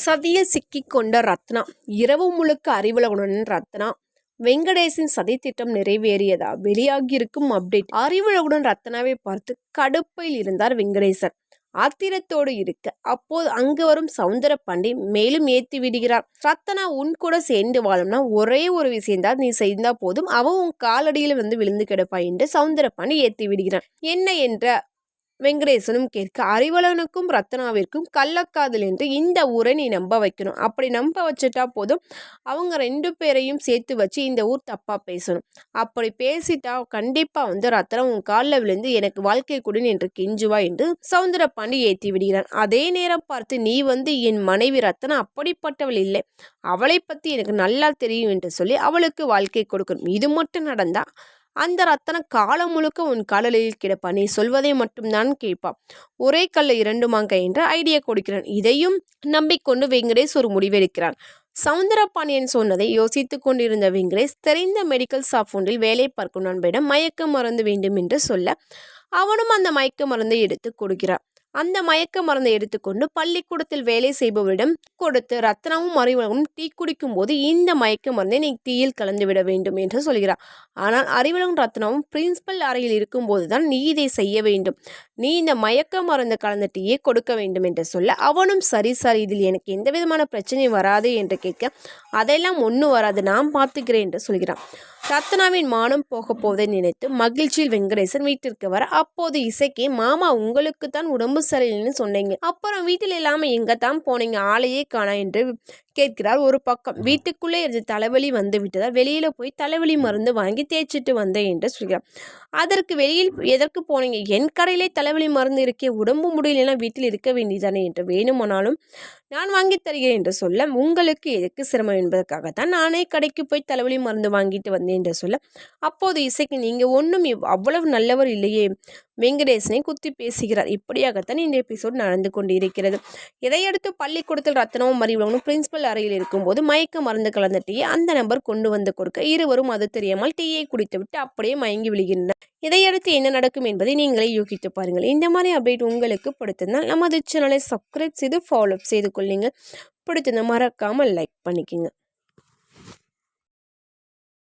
சதியில் சிக்கிக்கொண்ட ரத்னா இரவு முழுக்க அறிவுலகுடன் ரத்னா வெங்கடேஷின் சதி திட்டம் நிறைவேறியதா? வெளியாகியிருக்கும் அப்டேட் அறிவுலகுடன் ரத்னாவை பார்த்து கடுப்பையில் இருந்தார் வெங்கடேசன். ஆத்திரத்தோடு இருக்க அப்போது அங்கு வரும் சவுந்தர பாண்டி மேலும் ஏத்தி விடுகிறார். ரத்தனா உன் கூட சேர்ந்து வாழும்னா ஒரே ஒரு விஷயம்தான் நீ செய்தா போதும். அவ உன் காலடியில் வந்து விழுந்து கிடப்பாய் என்று சவுந்தர பாண்டி ஏத்தி விடுகிறான் என்ன என்ற வெங்கடேசனும் கேட்க அறிவலனுக்கும் ரத்னாவிற்கும் கள்ளக்காதல் என்று இந்த ஊரை நீ நம்ப வைக்கணும். அப்படி நம்ப வச்சுட்டா போதும். அவங்க ரெண்டு பேரையும் சேர்த்து வச்சு இந்த ஊர் தப்பாக பேசணும். அப்படி பேசிட்டா கண்டிப்பாக வந்து ரத்னம் உன் காலில் விழுந்து எனக்கு வாழ்க்கை கொடுன்னு என்று கெஞ்சுவா என்று சவுந்தர பாண்டி ஏற்றி விடுகிறான். அதே நேரம் பார்த்து நீ வந்து என் மனைவி ரத்னா அப்படிப்பட்டவள் இல்லை. அவளை பற்றி எனக்கு நல்லா தெரியும் என்று சொல்லி அவளுக்கு வாழ்க்கை கொடுக்கணும். இது மட்டும் நடந்தா அந்த ரத்தன காலம் முழுக்க உன் காலலில் கிடப்பா. நீ சொல்வதை மட்டும்தான் கேட்பான். ஒரே கல்ல இரண்டு மாங்க என்று ஐடியா கொடுக்கிறான். இதையும் நம்பிக்கொண்டு வெங்கடேஷ் ஒரு முடிவெடுக்கிறான். சவுந்தரபாண்டியன் சொன்னதை யோசித்துக் கொண்டிருந்த வெங்கடேஷ் தெரிந்த மெடிக்கல் ஷாப் ஒன்றில் வேலை பார்க்கும் நண்பரிடம் மயக்க மருந்து வேண்டும் என்று சொல்ல அவனும் அந்த மயக்க மருந்தை எடுத்து கொடுக்கிறான். அந்த மயக்க மருந்தை எடுத்துக்கொண்டு பள்ளிக்கூடத்தில் வேலை செய்பவரிடம் கொடுத்து ரத்னாவும் அறிவழகும் டீ குடிக்கும் போது இந்த மயக்க மருந்தை நீ தீயில் கலந்து விட வேண்டும் என்று சொல்கிறார். ஆனால் அறிவழகும் ரத்னாவும் பிரின்சிபல் அறையில் இருக்கும்போது தான் நீ இதை செய்ய வேண்டும். நீ இந்த மயக்க மருந்து கலந்த டீயை கொடுக்க வேண்டும் என்று சொல்ல அவனும் சரி சார் இதில் எனக்கு எந்த விதமான பிரச்சனையும் வராது என்று கேட்க அதெல்லாம் ஒன்றும் வராது நான் பார்த்துக்கிறேன் என்று சொல்கிறான். ரத்னாவின் மானம் போக போவதை நினைத்து மகிழ்ச்சியில் வெங்கடேசன் வீட்டிற்கு வர அப்போது இசைக்கு மாமா உங்களுக்கு தான் உடம்பு சரியில்லைன்னு சொன்னீங்க. அப்புறம் வீட்டில் இல்லாமல் எங்கே தான் போனீங்க? ஆளையே காணா என்று கேட்கிறார் ஒரு பக்கம். வீட்டுக்குள்ளே இருந்து தலைவலி வந்து விட்டதால் வெளியில் போய் தலைவலி மருந்து வாங்கி தேய்ச்சிட்டு வந்தேன் என்று சொல்கிறார். அதற்கு வெளியில் எதற்கு போனீங்க? என் கடையிலே தலைவலி மருந்து இருக்கே உடம்பு முடியலன்னா வீட்டில் இருக்க வேண்டியதானே என்று வேணுமானாலும் நான் வாங்கி தருகிறேன் என்று சொல்ல உங்களுக்கு எதுக்கு சிரமம் என்பதற்காகத்தான் நானே கடைக்கு போய் தலைவலி மருந்து வாங்கிட்டு வந்தேன் என்று சொல்ல அப்போது இசைக்கு நீங்கள் ஒன்றும் அவ்வளவு நல்லவர் இல்லையே. வெங்கடேசனை குத்தி பேசுகிறார். இப்படியாகத்தான் இந்த எபிசோட் நடந்து கொண்டு இருக்கிறது இதையடுத்து பள்ளிக்கூடத்தில் ரத்னவும் மறிவனும் பிரின்சிபல் அறையில் இருக்கும்போது மயக்க மருந்து கலந்த டீயை அந்த நபர் கொண்டு வந்து கொடுக்க இருவரும் அது தெரியாமல் டீயை குடித்துவிட்டு அப்படியே மயங்கி விழுகின்றனர். இதையடுத்து என்ன நடக்கும் என்பதை நீங்களே யூகித்து பாருங்கள். இந்த மாதிரி அப்டேட் உங்களுக்கு பிடித்திருந்தால் நமது சேனலை சப்ஸ்கிரைப் செய்து ஃபாலோ செய்து கொள்ளுங்கள். பிடித்திருந்தால் மறக்காமல் லைக் பண்ணிக்கோங்க.